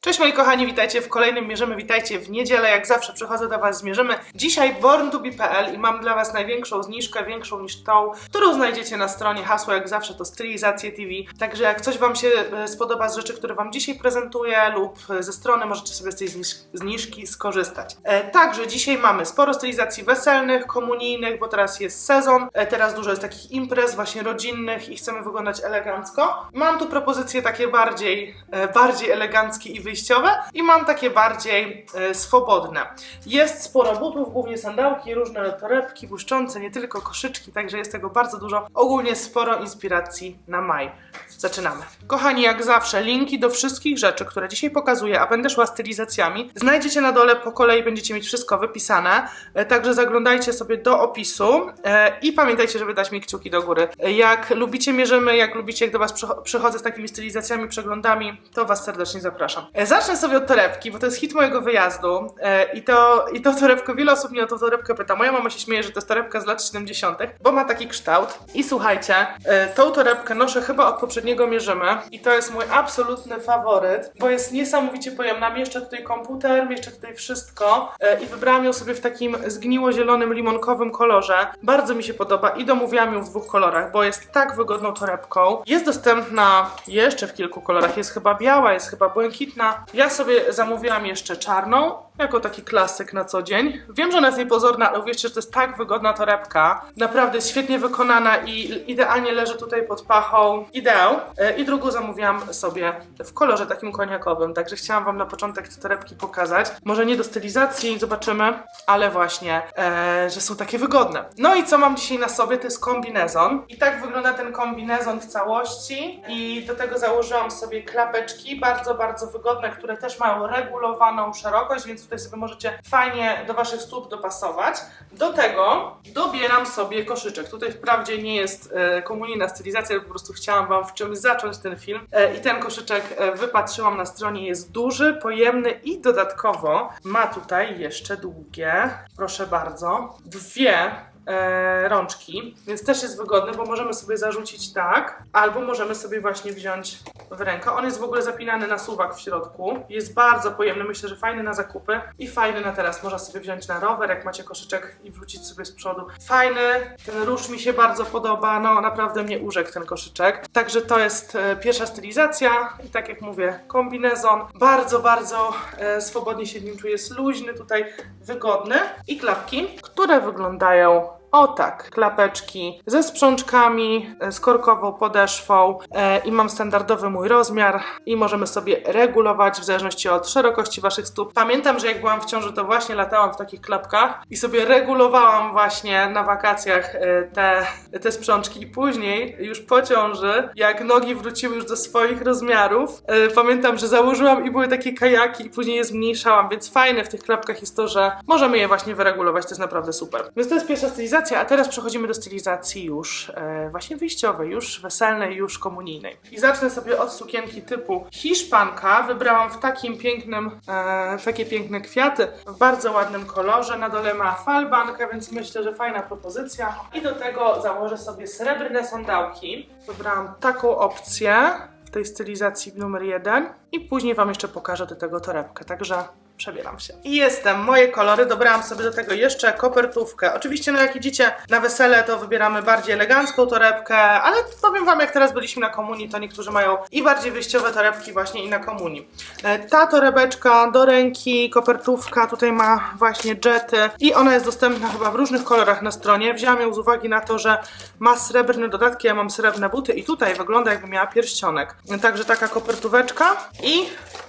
Cześć moi kochani, witajcie w kolejnym Mierzymy, witajcie w niedzielę, jak zawsze przychodzę do Was z Mierzymy. Dzisiaj born2be.pl i mam dla Was największą zniżkę, większą niż tą, którą znajdziecie na stronie, hasło jak zawsze to stylizacje TV, także jak coś Wam się e, spodoba z rzeczy, które Wam dzisiaj prezentuję lub e, ze strony, możecie sobie z tej zniż- zniżki skorzystać. E, także dzisiaj mamy sporo stylizacji weselnych, komunijnych, bo teraz jest sezon, teraz dużo jest takich imprez właśnie rodzinnych i chcemy wyglądać elegancko. Mam tu propozycje takie bardziej, bardziej eleganckie i wyjściowe i mam takie bardziej e, swobodne. Jest sporo butów, głównie sandałki, różne torebki błyszczące, nie tylko koszyczki, także jest tego bardzo dużo. Ogólnie sporo inspiracji na maj. Zaczynamy. Kochani, jak zawsze, linki do wszystkich rzeczy, które dzisiaj pokazuję, a będę szła stylizacjami, znajdziecie na dole po kolei, będziecie mieć wszystko wypisane. E, Także zaglądajcie sobie do opisu e, i pamiętajcie, żeby dać mi kciuki do góry. E, Jak lubicie mierzymy, jak lubicie, jak do Was przycho- przychodzę z takimi stylizacjami, przeglądami, to Was serdecznie zapraszam. E, Zacznę sobie od torebki, bo to jest hit mojego wyjazdu e, i to, i to torebkę, wiele osób mnie o tą torebkę pyta. Moja mama się śmieje, że to jest torebka z lat 70., bo ma taki kształt. I słuchajcie, e, tą torebkę noszę chyba od poprzedniego mierzymy i to jest mój absolutny faworyt, bo jest niesamowicie pojemna. Mieszczę tutaj komputer, mieszczę tutaj wszystko i wybrałam ją sobie w takim zgniło-zielonym, limonkowym kolorze. Bardzo mi się podoba i domówiłam ją w dwóch kolorach, bo jest tak wygodną torebką. Jest dostępna jeszcze w kilku kolorach. Jest chyba biała, jest chyba błękitna. Ja sobie zamówiłam jeszcze czarną, jako taki klasyk na co dzień. Wiem, że ona jest niepozorna, ale uwierzcie, że to jest tak wygodna torebka. Naprawdę świetnie wykonana i idealnie leży tutaj pod pachą. Ideał. E, I drugą zamówiłam sobie w kolorze takim koniakowym, także chciałam Wam na początek te torebki pokazać. Może nie do stylizacji, zobaczymy, ale właśnie, e, że są takie wygodne. No i co mam dzisiaj na sobie, to jest kombinezon. I tak wygląda ten kombinezon w całości. I do tego założyłam sobie klapeczki, bardzo, bardzo wygodne, które też mają regulowaną szerokość, więc tutaj sobie możecie fajnie do Waszych stóp dopasować. Do tego dobieram sobie koszyczek. Tutaj wprawdzie nie jest e, komunijna stylizacja, po prostu chciałam Wam w czymś zacząć ten film. E, I ten koszyczek e, wypatrzyłam na stronie. Jest duży, pojemny i dodatkowo ma tutaj jeszcze długie, proszę bardzo, dwie e, rączki, więc też jest wygodny, bo możemy sobie zarzucić tak, albo możemy sobie właśnie wziąć w rękę. On jest w ogóle zapinany na suwak w środku. Jest bardzo pojemny, myślę, że fajny na zakupy i fajny na teraz. Można sobie wziąć na rower, jak macie koszyczek i wrzucić sobie z przodu. Fajny, ten róż mi się bardzo podoba, no naprawdę mnie urzekł ten koszyczek. Także to jest e, pierwsza stylizacja i tak jak mówię, kombinezon. Bardzo, bardzo e, swobodnie się w nim czuję, jest luźny tutaj, wygodny. I klapki, które wyglądają o tak, klapeczki ze sprzączkami, e, z korkową podeszwą e, i mam standardowy mój rozmiar i możemy sobie regulować w zależności od szerokości waszych stóp. Pamiętam, że jak byłam w ciąży, to właśnie latałam w takich klapkach i sobie regulowałam właśnie na wakacjach e, te, te sprzączki i później już po ciąży, jak nogi wróciły już do swoich rozmiarów, e, pamiętam, że założyłam i były takie kajaki i później je zmniejszałam, więc fajne w tych klapkach jest to, że możemy je właśnie wyregulować, to jest naprawdę super. Więc to jest pierwsza stylizacja, a teraz przechodzimy do stylizacji już e, właśnie wyjściowej, już weselnej, już komunijnej. I zacznę sobie od sukienki typu hiszpanka. Wybrałam w takim pięknym, e, takie piękne kwiaty, w bardzo ładnym kolorze. Na dole ma falbankę, więc myślę, że fajna propozycja. I do tego założę sobie srebrne sandałki. Wybrałam taką opcję w tej stylizacji numer jeden i później Wam jeszcze pokażę do tego torebkę, także przebieram się. I jestem, moje kolory, dobrałam sobie do tego jeszcze kopertówkę. Oczywiście, no jak idziecie na wesele, to wybieramy bardziej elegancką torebkę, ale powiem Wam, jak teraz byliśmy na komunii, to niektórzy mają i bardziej wyjściowe torebki właśnie i na komunii. E, Ta torebeczka do ręki, kopertówka, tutaj ma właśnie jety i ona jest dostępna chyba w różnych kolorach na stronie. Wziąłam ją z uwagi na to, że ma srebrne dodatki, ja mam srebrne buty i tutaj wygląda jakby miała pierścionek. Także taka kopertóweczka i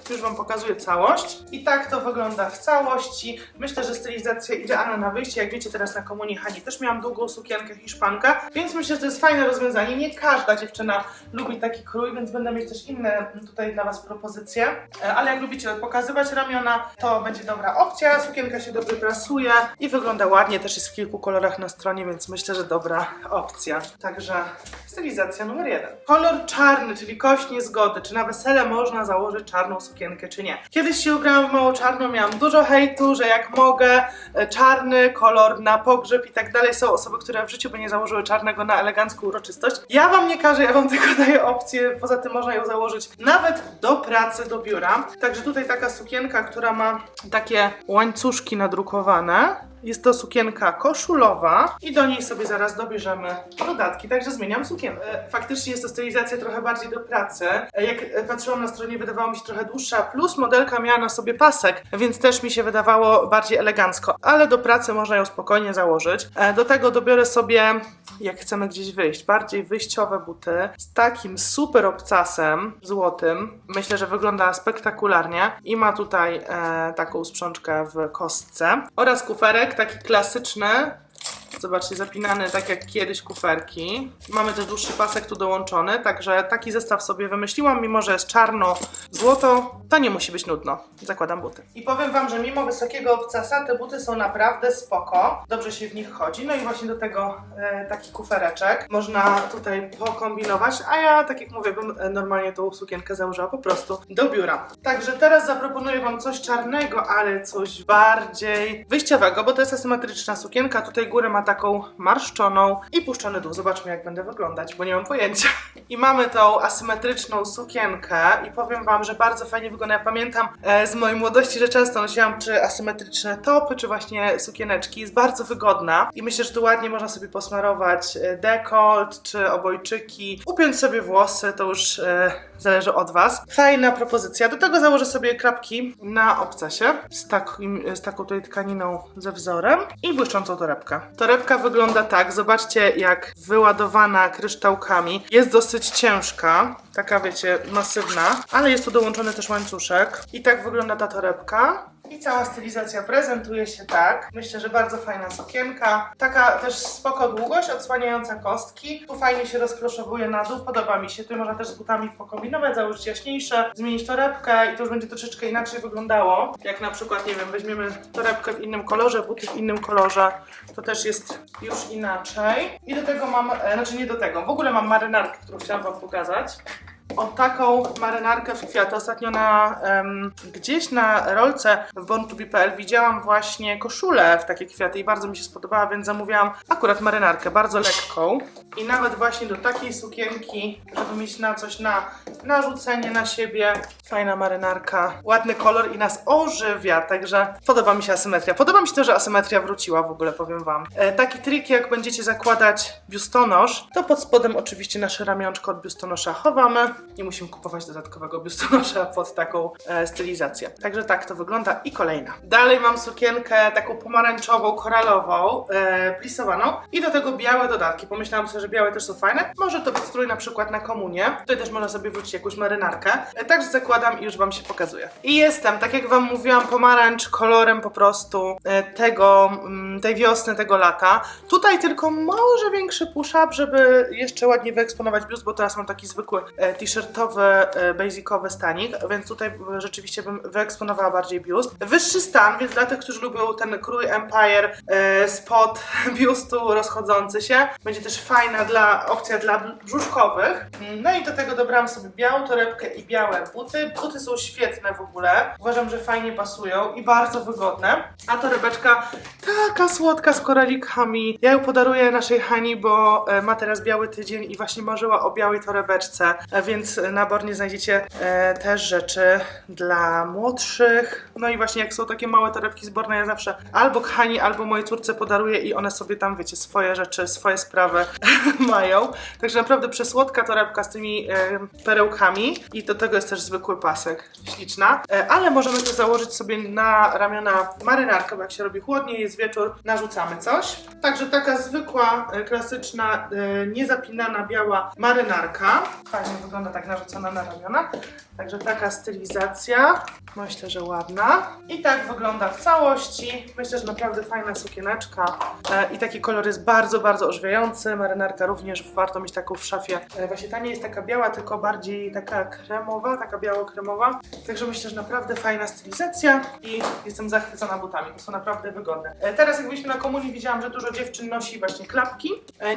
już Wam pokazuję całość. I tak to wygląda w całości. Myślę, że stylizacja idealna na wyjście. Jak wiecie, teraz na komunii Hani też miałam długą sukienkę hiszpanka, więc myślę, że to jest fajne rozwiązanie. Nie każda dziewczyna lubi taki krój, więc będę mieć też inne tutaj dla Was propozycje. E, Ale jak lubicie pokazywać ramiona, to będzie dobra opcja. Sukienka się dobrze prasuje i wygląda ładnie. Też jest w kilku kolorach na stronie, więc myślę, że dobra opcja. Także stylizacja numer jeden. Kolor czarny, czyli kość niezgody. Czy na wesele można założyć czarną sukienkę? czy nie. Kiedyś się ubrałam w mało czarno, miałam dużo hejtu, że jak mogę, e, czarny kolor na pogrzeb i tak dalej. Są osoby, które w życiu by nie założyły czarnego na elegancką uroczystość. Ja wam nie każę, ja wam tylko daję opcję, poza tym można ją założyć nawet do pracy, do biura. Także tutaj taka sukienka, która ma takie łańcuszki nadrukowane. Jest to sukienka koszulowa i do niej sobie zaraz dobierzemy dodatki, także zmieniam sukienkę. E, Faktycznie jest to stylizacja trochę bardziej do pracy. E, Jak e, patrzyłam na stronie, wydawało mi się trochę dłuższa, plus modelka miała na sobie pasek, więc też mi się wydawało bardziej elegancko, ale do pracy można ją spokojnie założyć. Do tego dobiorę sobie, jak chcemy gdzieś wyjść, bardziej wyjściowe buty z takim super obcasem złotym. Myślę, że wygląda spektakularnie i ma tutaj e, taką sprzączkę w kostce oraz kuferek taki klasyczny. Zobaczcie, zapinany tak jak kiedyś kuferki. Mamy też dłuższy pasek tu dołączony, także taki zestaw sobie wymyśliłam. Mimo, że jest czarno-złoto, to nie musi być nudno. Zakładam buty. I powiem Wam, że mimo wysokiego obcasa te buty są naprawdę spoko. Dobrze się w nich chodzi. No i właśnie do tego e, taki kufereczek. Można tutaj pokombinować, a ja, tak jak mówię, bym e, normalnie tą sukienkę założyła po prostu do biura. Także teraz zaproponuję Wam coś czarnego, ale coś bardziej wyjściowego, bo to jest asymetryczna sukienka. Tutaj górę ma taką marszczoną i puszczony dół. Zobaczmy, jak będę wyglądać, bo nie mam pojęcia. I mamy tą asymetryczną sukienkę i powiem Wam, że bardzo fajnie wygląda. Ja pamiętam e, z mojej młodości, że często nosiłam czy asymetryczne topy, czy właśnie sukieneczki. Jest bardzo wygodna i myślę, że tu ładnie można sobie posmarować e, dekolt, czy obojczyki, upiąć sobie włosy, to już e, zależy od Was. Fajna propozycja. Do tego założę sobie klapki na obcasie z, takim, z taką tutaj tkaniną ze wzorem i błyszczącą torebkę. Torebka wygląda tak, zobaczcie jak wyładowana kryształkami. Jest dosyć ciężka, taka wiecie, masywna, ale jest tu dołączony też łańcuszek. I tak wygląda ta torebka. I cała stylizacja prezentuje się tak. Myślę, że bardzo fajna sukienka. Taka też spoko długość, odsłaniająca kostki. Tu fajnie się rozkroszowuje na dół, podoba mi się. Tu można też z butami pokombinować, założyć jaśniejsze, zmienić torebkę i to już będzie troszeczkę inaczej wyglądało. Jak na przykład, nie wiem, weźmiemy torebkę w innym kolorze, buty w innym kolorze, to też jest już inaczej. I do tego mam, e, znaczy nie do tego, w ogóle mam marynarkę, którą chciałam Wam pokazać. O taką marynarkę w kwiaty. Ostatnio na, gdzieś na rolce w born2be.pl widziałam właśnie koszulę w takie kwiaty i bardzo mi się spodobała, więc zamówiłam akurat marynarkę, bardzo lekką. I nawet właśnie do takiej sukienki, żeby mieć na coś na narzucenie na siebie. Fajna marynarka, ładny kolor i nas ożywia, także podoba mi się asymetria. Podoba mi się to, że asymetria wróciła w ogóle, powiem Wam. E, taki trik, jak będziecie zakładać biustonosz, to pod spodem oczywiście nasze ramionczko od biustonosza chowamy. Nie musimy kupować dodatkowego biustonosza pod taką e, stylizację. Także tak to wygląda. I kolejna. Dalej mam sukienkę taką pomarańczową, koralową, e, plisowaną i do tego białe dodatki. Pomyślałam sobie, że białe też są fajne. Może to być strój na przykład na komunię. Tutaj też można sobie wrócić jakąś marynarkę. E, także zakładam i już Wam się pokazuję. I jestem, tak jak Wam mówiłam, pomarańcz kolorem po prostu e, tego, mm, tej wiosny, tego lata. Tutaj tylko może większy push-up, żeby jeszcze ładnie wyeksponować biust, bo teraz mam taki zwykły e, t-shirtowy, e, basicowy stanik, więc tutaj e, rzeczywiście bym wyeksponowała bardziej biust. Wyższy stan, więc dla tych, którzy lubią ten krój Empire e, spod biustu rozchodzący się, będzie też fajna dla, opcja dla brzuszkowych. No i do tego dobrałam sobie białą torebkę i białe buty. Buty są świetne w ogóle. Uważam, że fajnie pasują i bardzo wygodne. A torebeczka taka słodka z koralikami. Ja ją podaruję naszej Hani, bo ma teraz biały tydzień i właśnie marzyła o białej torebeczce, E, więc na Bornie znajdziecie e, też rzeczy dla młodszych. No i właśnie jak są takie małe torebki z Borna, ja zawsze albo Hani, albo mojej córce podaruję i one sobie tam, wiecie, swoje rzeczy, swoje sprawy mają. Także naprawdę przesłodka torebka z tymi e, perełkami i do tego jest też zwykły pasek, śliczna. E, ale możemy to założyć sobie na ramiona marynarkę, bo jak się robi chłodniej, jest wieczór, narzucamy coś. Także taka zwykła, klasyczna, niezapinana biała marynarka. Fajnie wygląda tak narzucona na ramiona. Także taka stylizacja. Myślę, że ładna. I tak wygląda w całości. Myślę, że naprawdę fajna sukieneczka. E, I taki kolor jest bardzo, bardzo ożywiający. Marynarka również warto mieć taką w szafie. E, właśnie ta nie jest taka biała, tylko bardziej taka kremowa, taka biało-kremowa. Także myślę, że naprawdę fajna stylizacja i jestem zachwycona butami. To są naprawdę wygodne. E, teraz jak byliśmy na komunii, widziałam, że dużo dziewczyn nosi właśnie klapki.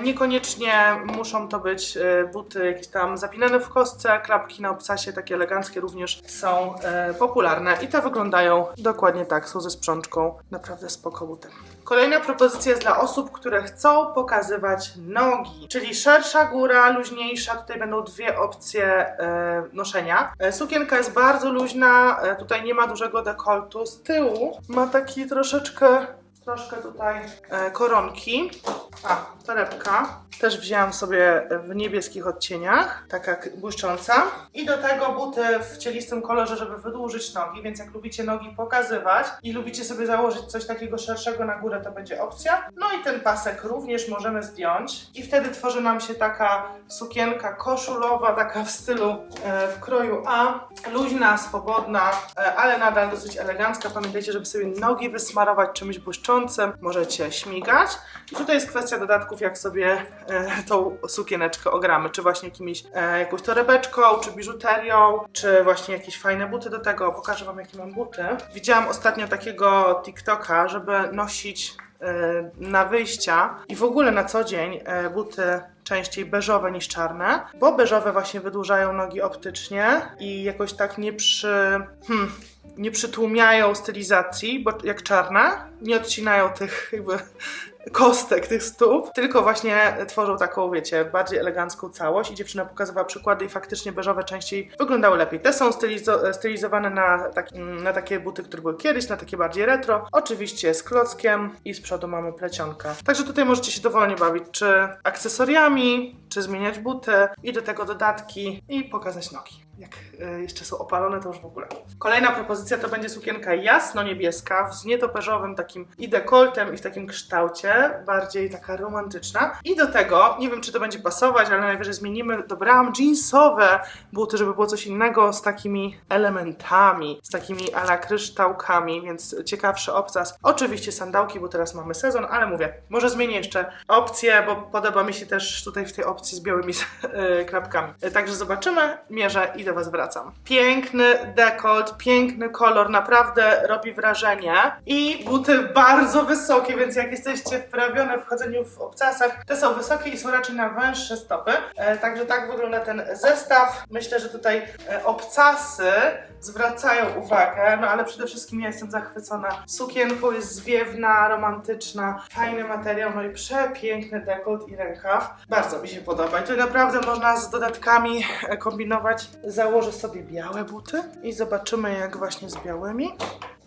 Niekoniecznie muszą to być buty jakieś tam zapinane w kostce, klapki na obcasie, takie eleganckie również są e, popularne i te wyglądają dokładnie tak, są ze sprzączką, naprawdę spoko buty. Kolejna propozycja jest dla osób, które chcą pokazywać nogi, czyli szersza góra, luźniejsza. Tutaj będą dwie opcje e, noszenia. E, sukienka jest bardzo luźna, e, tutaj nie ma dużego dekoltu. Z tyłu ma taki troszeczkę, troszkę tutaj e, koronki. A, torebka. Też wzięłam sobie w niebieskich odcieniach, taka błyszcząca. I do tego buty w cielistym kolorze, żeby wydłużyć nogi, więc jak lubicie nogi pokazywać i lubicie sobie założyć coś takiego szerszego na górę, to będzie opcja. No i ten pasek również możemy zdjąć i wtedy tworzy nam się taka sukienka koszulowa, taka w stylu e, w kroju A, luźna, swobodna, e, ale nadal dosyć elegancka. Pamiętajcie, żeby sobie nogi wysmarować czymś błyszczącym, możecie śmigać. I tutaj jest kwestia dodatków, jak sobie e, tą sukieneczkę ogramy, czy właśnie jakimiś, e, jakąś torebeczką, czy biżuterią, czy właśnie jakieś fajne buty do tego. Pokażę Wam, jakie mam buty. Widziałam ostatnio takiego TikToka, żeby nosić e, na wyjścia i w ogóle na co dzień buty częściej beżowe niż czarne, bo beżowe właśnie wydłużają nogi optycznie i jakoś tak nie przy... Hmm, nie przytłumiają stylizacji, bo jak czarne, nie odcinają tych jakby kostek tych stóp, tylko właśnie tworzą taką, wiecie, bardziej elegancką całość i dziewczyna pokazywała przykłady i faktycznie beżowe częściej wyglądały lepiej. Te są stylizo- stylizowane na, tak, na takie buty, które były kiedyś, na takie bardziej retro. Oczywiście z klockiem i z przodu mamy plecionkę. Także tutaj możecie się dowolnie bawić, czy akcesoriami, czy zmieniać buty i do tego dodatki i pokazać nogi. Jak y, jeszcze są opalone, to już w ogóle. Kolejna propozycja to będzie sukienka jasno-niebieska z nietoperzowym takim i dekoltem i w takim kształcie, bardziej taka romantyczna. I do tego, nie wiem czy to będzie pasować, ale najwyżej zmienimy, dobrałam jeansowe buty, żeby było coś innego z takimi elementami, z takimi ala kryształkami, więc ciekawszy obcas. Oczywiście sandałki, bo teraz mamy sezon, ale mówię, może zmienię jeszcze opcję, bo podoba mi się też tutaj w tej opcji z białymi e, krapkami. E, Także zobaczymy, mierzę i do Was wracam. Piękny dekolt, piękny kolor, naprawdę robi wrażenie. I buty bardzo wysokie, więc jak jesteście wprawione w chodzeniu w obcasach, te są wysokie i są raczej na węższe stopy. E, Także tak wygląda ten zestaw. Myślę, że tutaj e, obcasy zwracają uwagę, no ale przede wszystkim ja jestem zachwycona sukienką, jest zwiewna, romantyczna, fajny materiał, no i przepiękny dekolt i rękaw. Bardzo mi się podoba i tu naprawdę można z dodatkami e, kombinować. Założę sobie białe buty i zobaczymy jak właśnie z białymi.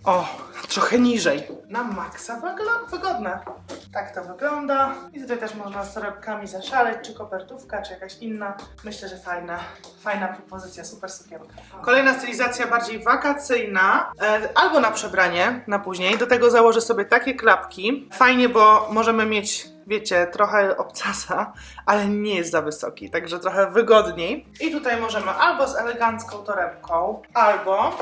O, trochę niżej. Na maksa wygodne. Tak to wygląda. I tutaj też można z torebkami zaszaleć, czy kopertówka, czy jakaś inna. Myślę, że fajna, fajna propozycja, super sukienka. Kolejna stylizacja bardziej wakacyjna, e, albo na przebranie, na później. Do tego założę sobie takie klapki. Fajnie, bo możemy mieć wiecie, trochę obcasa, ale nie jest za wysoki, także trochę wygodniej. I tutaj możemy albo z elegancką torebką, albo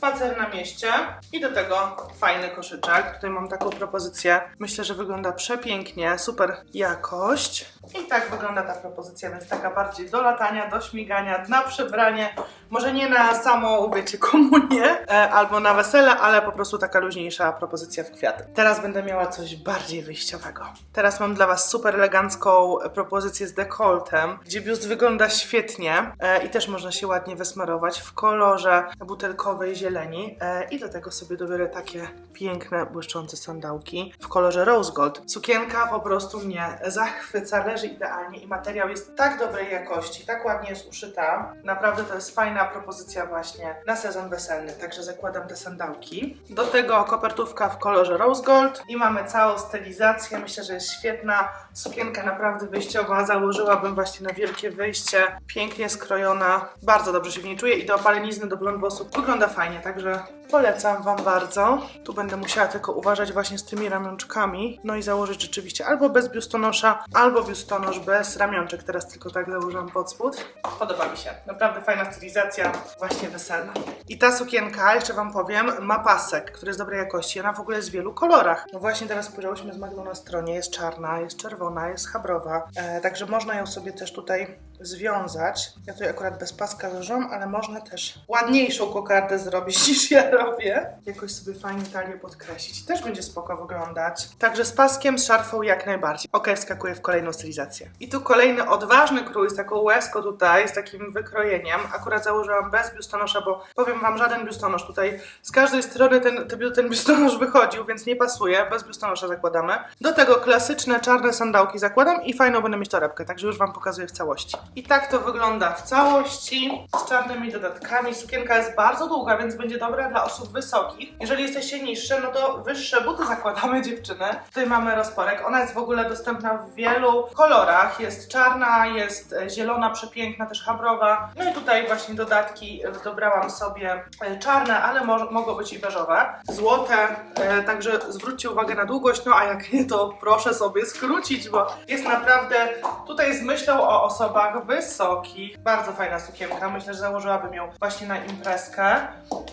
spacer na mieście i do tego fajny koszyczek. Tutaj mam taką propozycję. Myślę, że wygląda przepięknie, super jakość. I tak wygląda ta propozycja, więc taka bardziej do latania, do śmigania, na przebranie. Może nie na samą, wiecie, komunię e, albo na wesele, ale po prostu taka luźniejsza propozycja w kwiaty. Teraz będę miała coś bardziej wyjściowego. Teraz mam dla Was super elegancką propozycję z dekoltem, gdzie biust wygląda świetnie e, i też można się ładnie wysmarować w kolorze butelkowej zieleni. E, I do tego sobie dobiorę takie piękne, błyszczące sandałki w kolorze rose gold. Sukienka po prostu mnie zachwyca, leży idealnie i materiał jest tak dobrej jakości, tak ładnie jest uszyta. Naprawdę to jest fajna propozycja właśnie na sezon weselny, także zakładam te sandałki. Do tego kopertówka w kolorze rose gold i mamy całą stylizację, myślę, że jest świetna. Sukienka naprawdę wyjściowa, założyłabym właśnie na wielkie wyjście, pięknie skrojona, bardzo dobrze się w niej czuję i do opalenizny, do blond włosów wygląda fajnie, także polecam Wam bardzo. Tu będę musiała tylko uważać właśnie z tymi ramionczkami, no i założyć rzeczywiście albo bez biustonosza, albo biustonosz bez ramionczek, teraz tylko tak założyłam pod spód. Podoba mi się, naprawdę fajna stylizacja, właśnie weselna. I ta sukienka, jeszcze Wam powiem, ma pasek, który jest dobrej jakości, ona w ogóle jest w wielu kolorach. No właśnie teraz spojrzałyśmy z Magdą na stronie, jest czarna, jest czerwona, jest chabrowa, e, także można ją sobie też tutaj związać. Ja tutaj akurat bez paska wyżą, ale można też ładniejszą kokardę zrobić niż ja robię. Jakoś sobie fajnie talię podkreślić. Też będzie spoko wyglądać. Także z paskiem, z szarfą jak najbardziej. Ok, wskakuję w kolejną stylizację. I tu kolejny odważny krój z taką łezką tutaj, z takim wykrojeniem. Akurat założyłam bez biustonosza, bo powiem wam, żaden biustonosz tutaj z każdej strony ten, ten, ten biustonosz wychodził, więc nie pasuje. Bez biustonosza zakładamy. Do tego klasyczne czarne sandałki zakładam i fajną będę mieć torebkę, także już wam pokazuję w całości. I tak to wygląda w całości, z czarnymi dodatkami. Sukienka jest bardzo długa, więc będzie dobra dla osób wysokich. Jeżeli jesteście niższe, no to wyższe buty zakładamy dziewczyny. Tutaj mamy rozporek. Ona jest w ogóle dostępna w wielu kolorach. Jest czarna, jest e, zielona, przepiękna, też habrowa. No i tutaj właśnie dodatki dobrałam sobie e, czarne, ale mo- mogą być i beżowe. Złote, e, także zwróćcie uwagę na długość, no a jak nie, to proszę sobie skrócić, bo jest naprawdę tutaj z myślą o osobach wysokich. Bardzo fajna sukienka, myślę, że założyłabym ją właśnie na imprezkę.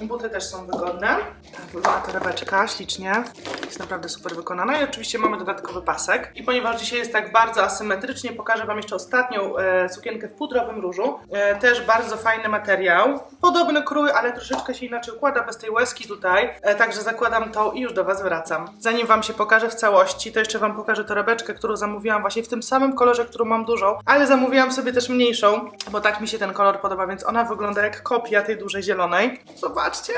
Buty też są wygodne. Tak wygląda torebeczka, ślicznie. Jest naprawdę super wykonana i oczywiście mamy dodatkowy pasek. I ponieważ dzisiaj jest tak bardzo asymetrycznie, pokażę Wam jeszcze ostatnią e, sukienkę w pudrowym różu. E, też bardzo fajny materiał. Podobny krój, ale troszeczkę się inaczej układa, bez tej łezki tutaj. E, także zakładam tą i już do Was wracam. Zanim Wam się pokażę w całości, to jeszcze Wam pokażę torebeczkę, którą zamówiłam właśnie w tym samym kolorze, którą mam dużą, ale zamówiłam sobie też mniejszą, bo tak mi się ten kolor podoba, więc ona wygląda jak kopia tej dużej zielonej. Zobaczcie!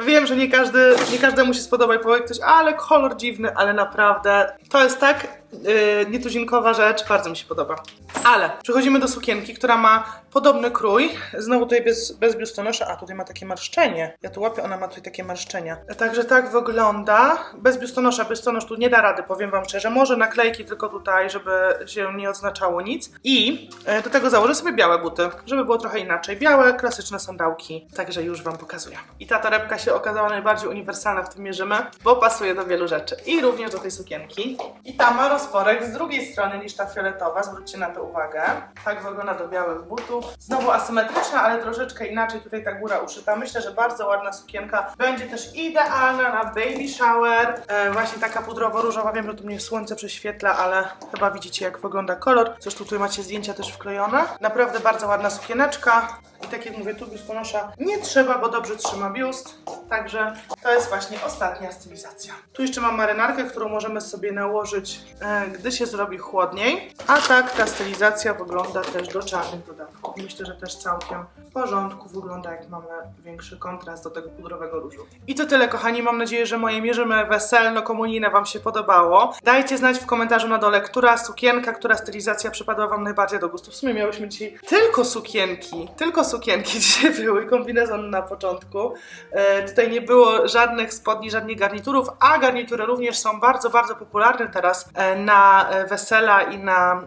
Wiem, że nie, każdy, nie każdemu się spodoba i powie ktoś, ale kolor dziwny, ale naprawdę to jest tak yy, nietuzinkowa rzecz, bardzo mi się podoba. Ale przechodzimy do sukienki, która ma podobny krój. Znowu tutaj bez, bez biustonosza, a tutaj ma takie marszczenie. Ja tu łapię, ona ma tutaj takie marszczenia. Także tak wygląda. Bez biustonosza, biustonosz tu nie da rady, powiem wam szczerze. Może naklejki tylko tutaj, żeby się nie odznaczało nic. I e, do tego założę sobie białe buty, żeby było trochę inaczej. Białe, klasyczne sandałki. Także już wam pokazuję. I ta torebka się okazała najbardziej uniwersalna w tym mierzymy, bo pasuje do wielu rzeczy. I również do tej sukienki. I ta ma rozporek z drugiej strony niż ta fioletowa, zwróćcie na to uwagę. Tak wygląda do białych butów. Znowu asymetryczna, ale troszeczkę inaczej tutaj ta góra uszyta. Myślę, że bardzo ładna sukienka. Będzie też idealna na baby shower. E, właśnie taka pudrowo-różowa. Wiem, że tu mnie słońce prześwietla, ale chyba widzicie jak wygląda kolor. Zresztą tutaj macie zdjęcia też wklejone. Naprawdę bardzo ładna sukieneczka. I tak jak mówię, tu biustonosza nie trzeba, bo dobrze trzyma biust. Także to jest właśnie ostatnia stylizacja. Tu jeszcze mam marynarkę, którą możemy sobie nałożyć, e, gdy się zrobi chłodniej. A tak ta stylizacja wygląda też do czarnych dodatków. Myślę, że też całkiem w porządku wygląda, jak mamy większy kontrast do tego pudrowego różu. I to tyle, kochani. Mam nadzieję, że moje mierzymy weselno-komunijne Wam się podobało. Dajcie znać w komentarzu na dole, która sukienka, która stylizacja przypadła Wam najbardziej do gustu. W sumie miałyśmy dzisiaj tylko sukienki. Tylko sukienki dzisiaj były, kombinezon na początku. E, tutaj nie było żadnych spodni, żadnych garniturów, a garnitury również są bardzo, bardzo popularne teraz e, na e, wesela i na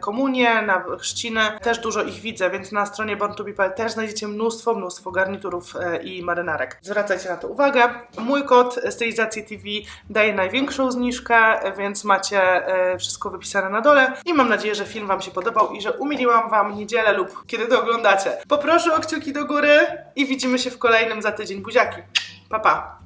komunie, na chrzciny. Też dużo ich widzę, więc na stronie born2be.pl też znajdziecie mnóstwo, mnóstwo garniturów i marynarek. Zwracajcie na to uwagę. Mój kod stylizacji TV daje największą zniżkę, więc macie wszystko wypisane na dole i mam nadzieję, że film Wam się podobał i że umiliłam Wam niedzielę lub kiedy to oglądacie. Poproszę o kciuki do góry i widzimy się w kolejnym za tydzień. Buziaki. Pa, pa.